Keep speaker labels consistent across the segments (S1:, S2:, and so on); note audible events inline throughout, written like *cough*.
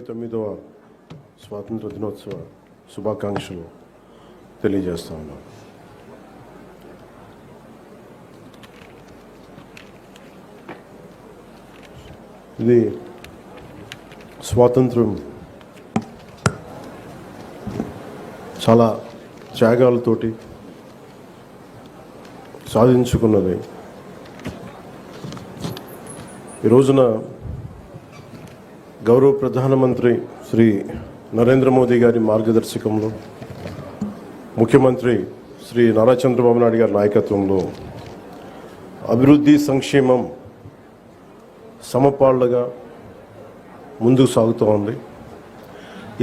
S1: ఇరవై తొమ్మిదవ స్వాతంత్ర దినోత్సవ శుభాకాంక్షలు తెలియజేస్తా ఉన్నాం ఇది స్వాతంత్రం చాలా త్యాగాలతోటి సాధించుకున్నది. ఈ రోజున గౌరవ ప్రధానమంత్రి శ్రీ నరేంద్ర మోదీ గారి మార్గదర్శకంలో ముఖ్యమంత్రి శ్రీ నారా చంద్రబాబు నాయుడు గారి నాయకత్వంలో అభివృద్ధి సంక్షేమం సమపాళ్ళుగా ముందుకు సాగుతూ ఉంది.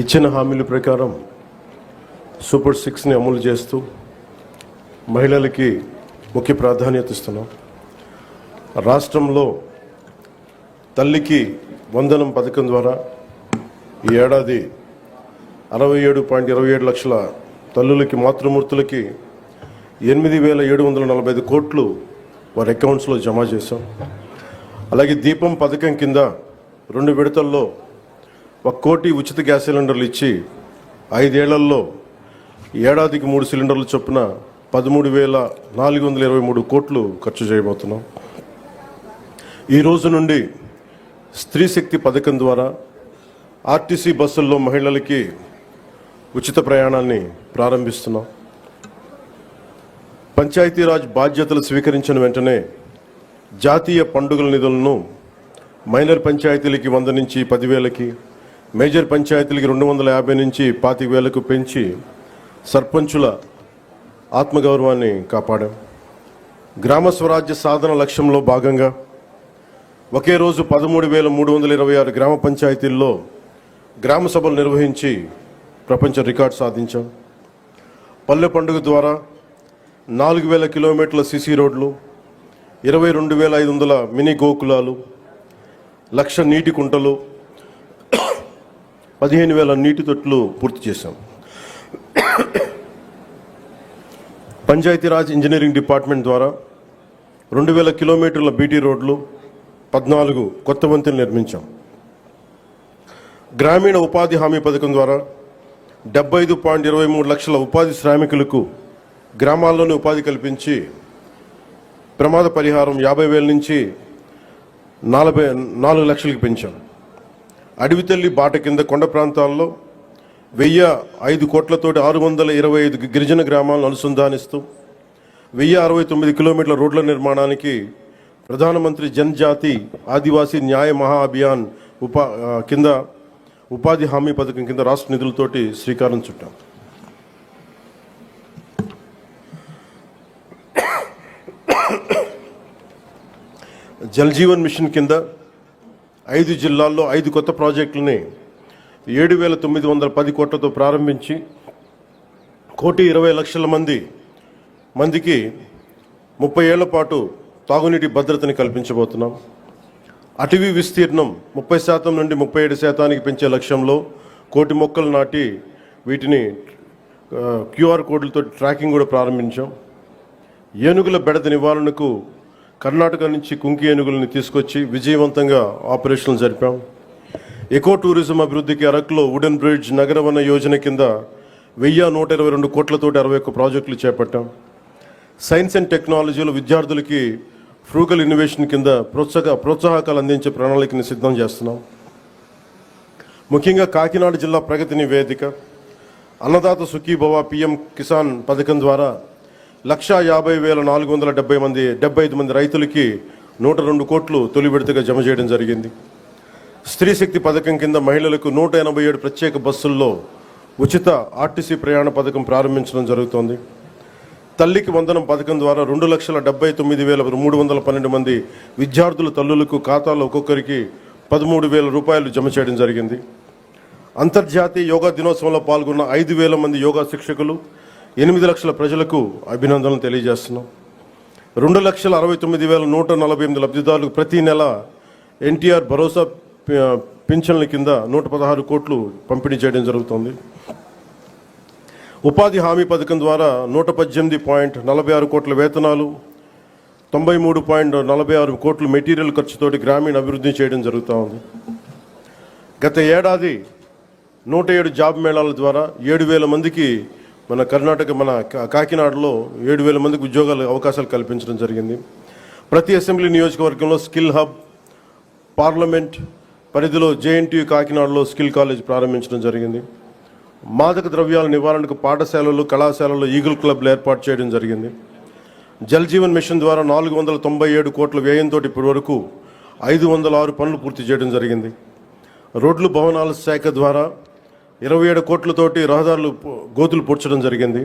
S1: ఇచ్చిన హామీల ప్రకారం సూపర్ సిక్స్ని అమలు చేస్తూ మహిళలకి ముఖ్య ప్రాధాన్యత ఇస్తున్నాం. రాష్ట్రంలో తల్లికి వందనం పథకం ద్వారా ఈ ఏడాది అరవై ఏడు పాయింట్ ఇరవై ఏడు లక్షల తల్లులకి మాతృమూర్తులకి ఎనిమిది వేల ఏడు వందల నలభై ఐదు కోట్లు వారి అకౌంట్స్లో జమ చేశాం. అలాగే దీపం పథకం కింద రెండు విడతల్లో ఒక కోటి ఉచిత గ్యాస్ సిలిండర్లు ఇచ్చి ఐదేళ్ళలో ఏడాదికి మూడు సిలిండర్లు చొప్పున పదమూడు వేల నాలుగు వందల ఇరవై మూడు కోట్లు ఖర్చు చేయబోతున్నాం. ఈ రోజు నుండి స్త్రీ శక్తి పథకం ద్వారా ఆర్టీసీ బస్సుల్లో మహిళలకి ఉచిత ప్రయాణాన్ని ప్రారంభిస్తున్నాం. పంచాయతీరాజ్ బాధ్యతలు స్వీకరించిన వెంటనే జాతీయ పండుగల నిధులను మైనర్ పంచాయతీలకి వంద నుంచి పదివేలకి మేజర్ పంచాయతీలకి రెండు వందల యాభై నుంచి పాతిక వేలకు పెంచి సర్పంచుల ఆత్మగౌరవాన్ని కాపాడాం. గ్రామ స్వరాజ్య సాధన లక్ష్యంలో భాగంగా ఒకే రోజు పదమూడు వేల మూడు వందల ఇరవై ఆరు గ్రామ పంచాయతీల్లో గ్రామ సభలు నిర్వహించి ప్రపంచ రికార్డు సాధించాం. పల్లె పండుగ ద్వారా నాలుగు వేల కిలోమీటర్ల సిసి రోడ్లు ఇరవై రెండు వేల ఐదు వందల మినీ గోకులాలు లక్ష నీటి కుంటలు పదిహేను వేల నీటి తొట్లు పూర్తి చేశాం. పంచాయతీరాజ్ ఇంజనీరింగ్ డిపార్ట్మెంట్ ద్వారా రెండు వేల కిలోమీటర్ల బీటీ రోడ్లు పద్నాలుగు కొత్త వంతులు నిర్మించాం. గ్రామీణ ఉపాధి హామీ పథకం ద్వారా డెబ్బై ఐదు పాయింట్ ఇరవై మూడు లక్షల ఉపాధి శ్రామికులకు గ్రామాల్లోనే ఉపాధి కల్పించి ప్రమాద పరిహారం యాభై వేల నుంచి నలభై నాలుగు లక్షలకు పెంచాం. అడవి తల్లి బాట కింద కొండ ప్రాంతాల్లో వెయ్యి ఐదు కోట్లతోటి ఆరు వందల ఇరవై ఐదు గిరిజన గ్రామాలను అనుసంధానిస్తూ వెయ్యి అరవై తొమ్మిది కిలోమీటర్ల రోడ్ల నిర్మాణానికి ప్రధానమంత్రి జన్జాతి ఆదివాసీ న్యాయ మహా అభియాన్ ఉపా కింద ఉపాధి హామీ పథకం కింద రాష్ట్ర నిధులతోటి శ్రీకారం చుట్టాం. జల్ జీవన్ మిషన్ కింద ఐదు జిల్లాల్లో ఐదు కొత్త ప్రాజెక్టులని ఏడు వేల తొమ్మిది వందల పది కోట్లతో ప్రారంభించి కోటి ఇరవై లక్షల మంది మందికి ముప్పై ఏళ్ళ పాటు తాగునీటి భద్రతని కల్పించబోతున్నాం. అటవీ విస్తీర్ణం ముప్పై శాతం నుండి ముప్పై ఏడు శాతానికి పెంచే లక్ష్యంలో కోటి మొక్కలు నాటి వీటిని క్యూఆర్ కోడ్లతో ట్రాకింగ్ కూడా ప్రారంభించాం. ఏనుగుల బెడద నివారణకు కర్ణాటక నుంచి కుంకి ఏనుగులని తీసుకొచ్చి విజయవంతంగా ఆపరేషన్లు జరిపాం. ఎకో టూరిజం అభివృద్ధికి అరకులో వుడెన్ బ్రిడ్జ్ నగరవన యోజన కింద వెయ్యి నూట ఇరవై రెండు కోట్లతోటి అరవై ఒక్క ప్రాజెక్టులు చేపట్టాం. సైన్స్ అండ్ టెక్నాలజీలో విద్యార్థులకి ఫ్రూగల్ ఇన్నోవేషన్ కింద ప్రోత్సాహ ప్రోత్సాహకాలు అందించే ప్రణాళికని సిద్ధం చేస్తున్నాం. ముఖ్యంగా కాకినాడ జిల్లా ప్రగతి నివేదిక అన్నదాత సుఖీభవ పిఎం కిసాన్ పథకం ద్వారా లక్షా యాభై వేల నాలుగు వందల డెబ్బై మంది డెబ్బై ఐదు మంది రైతులకి నూట రెండు కోట్లు తొలి విడతగా జమ చేయడం జరిగింది. స్త్రీ శక్తి పథకం కింద మహిళలకు నూట ఎనభై ఏడు ప్రత్యేక బస్సుల్లో ఉచిత ఆర్టీసీ ప్రయాణ పథకం ప్రారంభించడం జరుగుతోంది. తల్లికి వందనం పథకం ద్వారా రెండు లక్షల డెబ్బై తొమ్మిది వేల మూడు వందల పన్నెండు మంది విద్యార్థుల తల్లులకు ఖాతాలో ఒక్కొక్కరికి పదమూడు వేల రూపాయలు జమ చేయడం జరిగింది. అంతర్జాతీయ యోగా దినోత్సవంలో పాల్గొన్న ఐదు వేల మంది యోగా శిక్షకులు ఎనిమిది లక్షల ప్రజలకు అభినందనలు తెలియజేస్తున్నాం. రెండు లక్షల అరవై తొమ్మిది వేల నూట నలభై ఎనిమిది లబ్ధిదారులకు ప్రతి నెల ఎన్టీఆర్ భరోసా పింఛన్ల కింద నూట పదహారు కోట్లు పంపిణీ చేయడం జరుగుతుంది. ఉపాధి హామీ పథకం ద్వారా నూట పద్దెనిమిది పాయింట్ నలభై ఆరు కోట్ల వేతనాలు తొంభై మూడు పాయింట్ నలభై ఆరు కోట్ల మెటీరియల్ ఖర్చుతోటి గ్రామీణ అభివృద్ధి చేయడం జరుగుతూ ఉంది. గత ఏడాది నూట ఏడు జాబ్ మేళాల ద్వారా ఏడు వేల మందికి మన కర్ణాటక మన కా- కాకినాడలో ఏడు వేల మందికి ఉద్యోగాలు అవకాశాలు కల్పించడం జరిగింది. ప్రతి అసెంబ్లీ నియోజకవర్గంలో స్కిల్ హబ్ పార్లమెంట్ పరిధిలో జేఎన్టీ కాకినాడలో స్కిల్ కాలేజ్ ప్రారంభించడం జరిగింది. మాదక ద్రవ్యాల నివారణకు పాఠశాలలు కళాశాలలు ఈగల్ క్లబ్లు ఏర్పాటు చేయడం జరిగింది. జల్ జీవన్ మిషన్ ద్వారా నాలుగు వందల తొంభై ఏడు కోట్ల వ్యయంతో ఇప్పటి వరకు ఐదు వందల ఆరు పనులు పూర్తి చేయడం జరిగింది. రోడ్లు భవనాల శాఖ ద్వారా ఇరవై ఏడు కోట్లతోటి రహదారులు గోతులు పూడ్చడం జరిగింది.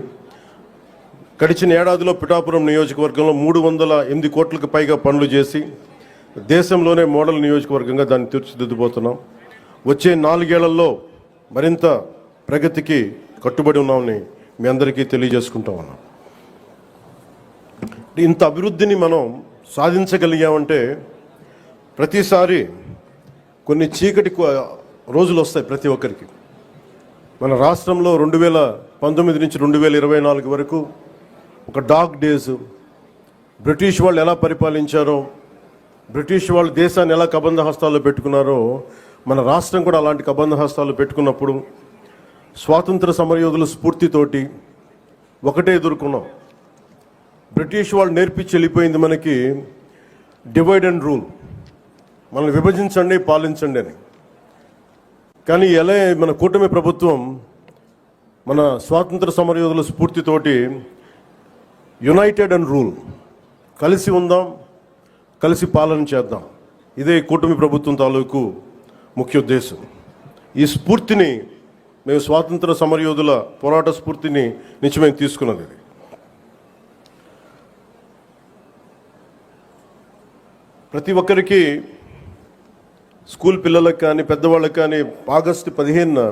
S1: గడిచిన ఏడాదిలో పిఠాపురం నియోజకవర్గంలో మూడు వందల ఎనిమిది కోట్లకు పైగా పనులు చేసి దేశంలోనే మోడల్ నియోజకవర్గంగా దాన్ని తీర్చిదిద్దుపోతున్నాం వచ్చే నాలుగేళ్ళలో మరింత ప్రగతికి కట్టుబడి ఉన్నామని మీ అందరికీ తెలియజేసుకుంటా ఉన్నాం ఇంత అభివృద్ధిని మనం సాధించగలిగామంటే ప్రతిసారి కొన్ని చీకటి రోజులు వస్తాయి ప్రతి ఒక్కరికి. మన రాష్ట్రంలో రెండు వేల పంతొమ్మిది నుంచి రెండు వేల ఇరవై నాలుగు వరకు ఒక డార్క్ డేస్. బ్రిటిష్ వాళ్ళు ఎలా పరిపాలించారో బ్రిటిష్ వాళ్ళు దేశాన్ని ఎలా కబంధ హస్తాల్లో పెట్టుకున్నారో మన రాష్ట్రం కూడా అలాంటి కబంధ హస్తాలు పెట్టుకున్నప్పుడు స్వాతంత్ర సమరయోధుల స్ఫూర్తితోటి ఒకటే ఎదుర్కొన్నాం. బ్రిటిష్ వాళ్ళు నేర్పించి వెళ్ళిపోయింది మనకి డివైడ్ అండ్ రూల్. మనల్ని విభజించండి పాలించండి అని. కానీ ఎలా మన కూటమి ప్రభుత్వం మన స్వాతంత్ర సమరయోధుల స్ఫూర్తితోటి యునైటెడ్ అండ్ రూల్. కలిసి ఉందాం కలిసి పాలన చేద్దాం. ఇదే కూటమి ప్రభుత్వం తాలూకు ముఖ్య ఉద్దేశం. ఈ స్ఫూర్తిని మేము స్వాతంత్ర సమరయోధుల పోరాట స్ఫూర్తిని నుంచి మేము తీసుకున్నది ఇది. ప్రతి ఒక్కరికి స్కూల్ పిల్లలకు కానీ పెద్దవాళ్ళకి కానీ ఆగస్టు పదిహేనున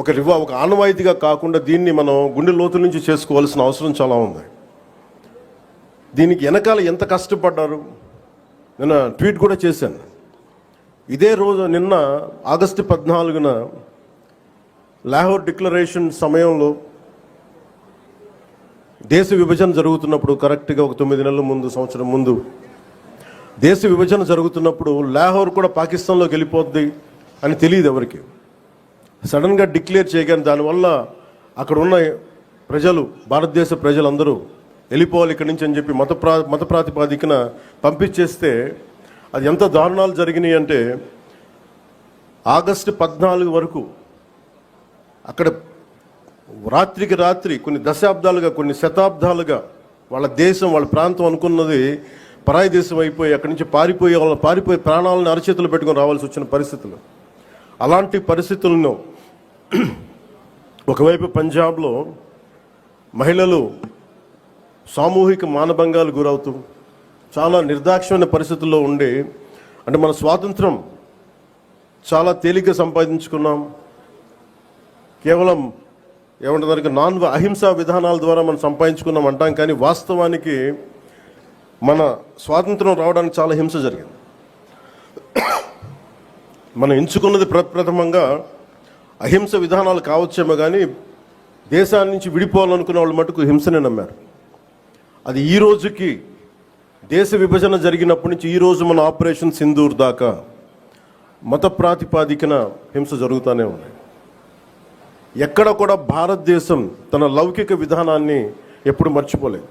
S1: ఒక రివా ఒక ఆనవాయితీగా కాకుండా దీన్ని మనం గుండె లోతు నుంచి చేసుకోవాల్సిన అవసరం చాలా ఉంది. దీనికి వెనకాల ఎంత కష్టపడ్డారు? నేను ట్వీట్ కూడా చేశాను. ఇదే రోజు నిన్న ఆగస్టు పద్నాలుగున లాహోర్ డిక్లరేషన్ సమయంలో దేశ విభజన జరుగుతున్నప్పుడు కరెక్ట్గా ఒక తొమ్మిది నెలల ముందు సంవత్సరం ముందు దేశ విభజన జరుగుతున్నప్పుడు లాహోర్ కూడా పాకిస్తాన్లోకి వెళ్ళిపోద్ది అని తెలియదు ఎవరికి. సడన్గా డిక్లేర్ చేయగానే దానివల్ల అక్కడ ఉన్న ప్రజలు భారతదేశ ప్రజలందరూ వెళ్ళిపోవాలి ఇక్కడి నుంచి అని చెప్పి మత ప్రా మత ప్రాతిపాదికన పంపించేస్తే అది ఎంత దారుణాలు జరిగినాయి అంటే ఆగస్టు పద్నాలుగు వరకు అక్కడ రాత్రికి రాత్రి కొన్ని దశాబ్దాలుగా కొన్ని శతాబ్దాలుగా వాళ్ళ దేశం వాళ్ళ ప్రాంతం అనుకున్నది పరాయి దేశం అయిపోయి అక్కడి నుంచి పారిపోయి వాళ్ళ పారిపోయి ప్రాణాలను అరచేతులు పెట్టుకొని రావాల్సి వచ్చిన పరిస్థితులు. అలాంటి పరిస్థితులను ఒకవైపు పంజాబ్లో మహిళలు సామూహిక మానభంగాలు గురవుతూ చాలా నిర్దాక్ష్యమైన పరిస్థితుల్లో ఉండి అంటే మన స్వాతంత్రం చాలా తేలిగ్గా సంపాదించుకున్నాం. కేవలం ఏమంటారు నాన్ అహింసా విధానాల ద్వారా మనం సంపాదించుకున్నాం అంటాం కానీ వాస్తవానికి మన స్వాతంత్రం రావడానికి చాలా హింస జరిగింది. మనం ఎంచుకున్నది ప్రప్రథమంగా అహింస విధానాలు కావచ్చేమో కానీ దేశాన్ని నుంచి విడిపోవాలనుకునే వాళ్ళు మటుకు హింసనే నమ్మారు. అది ఈ రోజుకి దేశ విభజన జరిగినప్పటి నుంచి ఈ రోజు మన ఆపరేషన్ సింధూర్ దాకా మత ప్రాతిపాదికన హింస జరుగుతూనే ఉన్నాయి. ఎక్కడ కూడా భారతదేశం తన లౌకిక విధానాన్ని ఎప్పుడు మర్చిపోలేదు.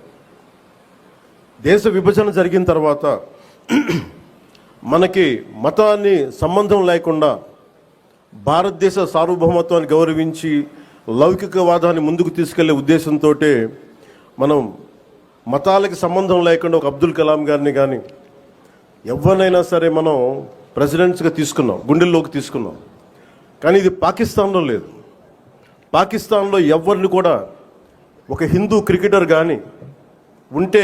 S1: దేశ విభజన జరిగిన తర్వాత *clears throat* మనకి మతాన్ని సంబంధం లేకుండా భారతదేశ సార్వభౌమత్వాన్ని గౌరవించి లౌకికవాదాన్ని ముందుకు తీసుకెళ్ళే ఉద్దేశంతో మనం మతాలకి సంబంధం లేకుండా ఒక అబ్దుల్ కలాం గారిని కానీ ఎవరినైనా సరే మనం ప్రెసిడెంట్స్గా తీసుకున్నాం గుండెల్లోకి తీసుకున్నాం. కానీ ఇది పాకిస్తాన్లో లేదు. పాకిస్తాన్లో ఎవరిని కూడా ఒక హిందూ క్రికెటర్ కానీ ఉంటే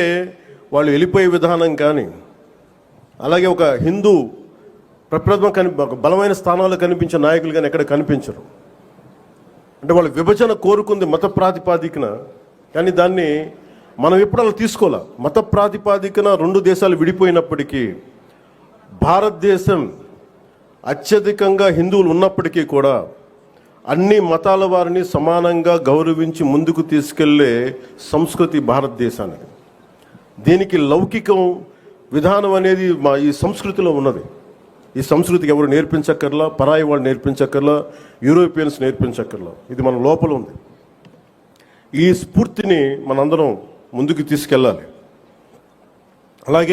S1: వాళ్ళు వెళ్ళిపోయే విధానం కానీ అలాగే ఒక హిందూ ప్రప్రథమ కని ఒక బలమైన స్థానాల్లో కనిపించే నాయకులు కానీ ఎక్కడ కనిపించరు. అంటే వాళ్ళు విభజన కోరుకుంది మత ప్రాతిపాదికన కానీ దాన్ని మనం ఎప్పుడు అలా తీసుకోలే మత ప్రాతిపాదికన రెండు దేశాలు విడిపోయినప్పటికీ భారతదేశం అత్యధికంగా హిందువులు ఉన్నప్పటికీ కూడా అన్ని మతాల వారిని సమానంగా గౌరవించి ముందుకు తీసుకెళ్ళే సంస్కృతి భారతదేశానికి దీనికి లౌకికం విధానం అనేది మా ఈ సంస్కృతిలో ఉన్నది. ఈ సంస్కృతికి ఎవరు నేర్పించక్కర్లా పరాయి వాళ్ళు నేర్పించక్కర్లా యూరోపియన్స్ నేర్పించక్కర్లా. ఇది మన లోపల ఉంది. ఈ స్ఫూర్తిని మనందరం ముందుకు తీసుకెళ్ళాలి. అలాగే